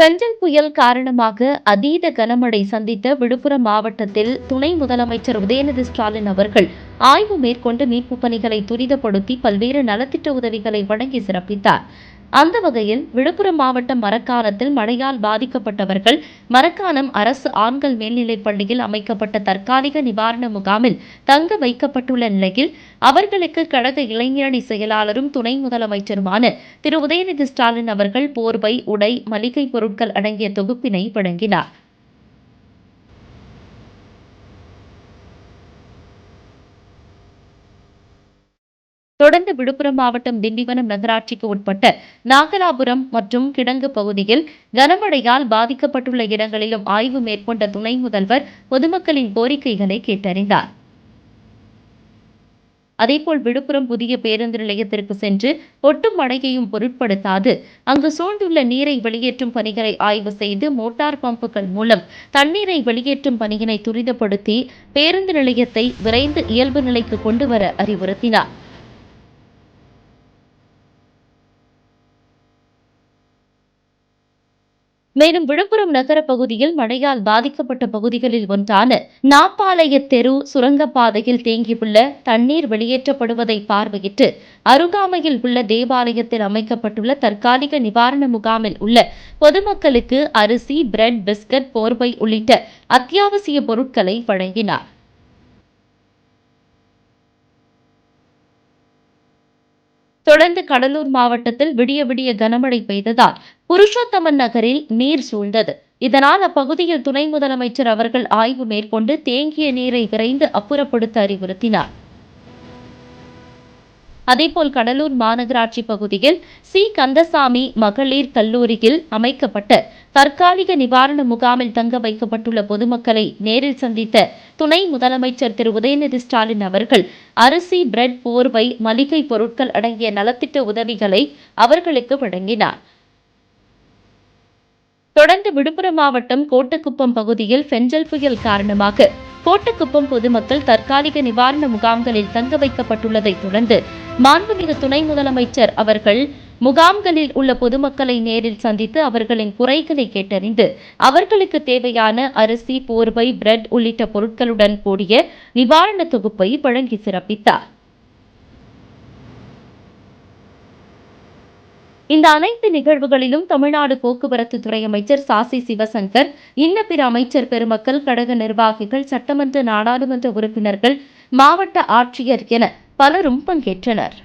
பெஞ்சல் புயல் காரணமாக அதீத கனமழை சந்தித்த விழுப்புரம் மாவட்டத்தில் துணை முதலமைச்சர் உதயநிதி ஸ்டாலின் அவர்கள் ஆய்வு மேற்கொண்டு மீட்புப் பணிகளை துரிதப்படுத்தி பல்வேறு நலத்திட்ட உதவிகளை வழங்கி சிறப்பித்தார். அந்த வகையில் விழுப்புரம் மாவட்டம் மரக்காணத்தில் மழையால் பாதிக்கப்பட்டவர்கள் மரக்காணம் அரசு ஆண்கள் மேல்நிலைப் பள்ளியில் அமைக்கப்பட்ட தற்காலிக நிவாரண முகாமில் தங்க வைக்கப்பட்டுள்ள நிலையில் அவர்களுக்கு கழக இளைஞரணி செயலாளரும் துணை முதலமைச்சருமான திரு. உதயநிதி ஸ்டாலின் அவர்கள் போர்வை உடை மளிகை பொருட்கள் அடங்கிய தொகுப்பினை வழங்கினார். தொடர்ந்து விழுப்புரம் மாவட்டம் திண்டிவனம் நகராட்சிக்கு உட்பட்ட நாகலாபுரம் மற்றும் கிடங்கு பகுதியில் கனமழையால் பாதிக்கப்பட்டுள்ள இடங்களிலும் ஆய்வு மேற்கொண்ட துணை முதல்வர் பொதுமக்களின் கோரிக்கைகளை கேட்டறிந்தார். அதேபோல் விழுப்புரம் புதிய பேருந்து நிலையத்திற்கு சென்று ஒட்டும் மழையையும் பொருட்படுத்தாது. அங்கு சூழ்ந்துள்ள நீரை வெளியேற்றும் பணிகளை ஆய்வு செய்து மோட்டார் பம்புகள் மூலம் தண்ணீரை வெளியேற்றும் பணியினை துரிதப்படுத்தி பேருந்து நிலையத்தை விரைந்து இயல்பு நிலைக்கு கொண்டு வர அறிவுறுத்தினார். மேலும் விழுப்புரம் நகர பகுதியில் மழையால் பாதிக்கப்பட்ட பகுதிகளில் ஒன்றான நாப்பாளைய தெரு சுரங்கப்பாதையில் தேங்கியுள்ள தண்ணீர் வெளியேற்றப்படுவதை பார்வையிட்டு அருகாமையில் உள்ள தேவாலயத்தில் அமைக்கப்பட்டுள்ள தற்காலிக நிவாரண முகாமில் உள்ள பொதுமக்களுக்கு அரிசி பிரெட் பிஸ்கட் போர்வை உள்ளிட்ட அத்தியாவசிய பொருட்களை வழங்கினார். தொடர்ந்து கடலூர் மாவட்டத்தில் விடிய விடிய கனமழை பெய்ததால் புருஷோத்தமன் நகரில் நீர் சூழ்ந்தது. இதனால் அப்பகுதியில் துணை முதலமைச்சர் அவர்கள் ஆய்வு மேற்கொண்டு தேங்கிய நீரை விரைந்து அப்புறப்படுத்த அறிவுறுத்தினார். அதேபோல் கடலூர் மாநகராட்சி பகுதியில் சி. கந்தசாமி மகளிர் கல்லூரியில் அமைக்கப்பட்ட தற்காலிக நிவாரண முகாமில் தங்க வைக்கப்பட்டுள்ள பொதுமக்களை நேரில் சந்தித்த துணை முதலமைச்சர் திரு. உதயநிதி ஸ்டாலின் அவர்கள் அரிசி பிரெட் போர்வை மளிகை பொருட்கள் அடங்கிய நலத்திட்ட உதவிகளை அவர்களுக்கு வழங்கினார். தொடர்ந்து விழுப்புரம் மாவட்டம் கோட்டக்குப்பம் பகுதியில் பெஞ்சல் புயல் காரணமாக கோட்டக்குப்பம் பொதுமக்கள் தற்காலிக நிவாரண முகாம்களில் தங்க வைக்கப்பட்டுள்ளதை தொடர்ந்து மாண்புமிகு துணை முதலமைச்சர் அவர்கள் முகாம்களில் உள்ள பொதுமக்களை நேரில் சந்தித்து அவர்களின் குறைகளை கேட்டறிந்து அவர்களுக்கு தேவையான அரிசி போர்வை பிரெட் உள்ளிட்ட பொருட்களுடன் கூடிய நிவாரண தொகுப்பை வழங்கி சிறப்பித்தார். இந்த அனைத்து நிகழ்வுகளிலும் தமிழ்நாடு போக்குவரத்து துறை அமைச்சர் சாசி சிவசங்கர் இன்ன பிற அமைச்சர் பெருமக்கள் கழக நிர்வாகிகள் சட்டமன்ற நாடாளுமன்ற உறுப்பினர்கள் மாவட்ட ஆட்சியர் என பலரும் பங்கேற்றனர்.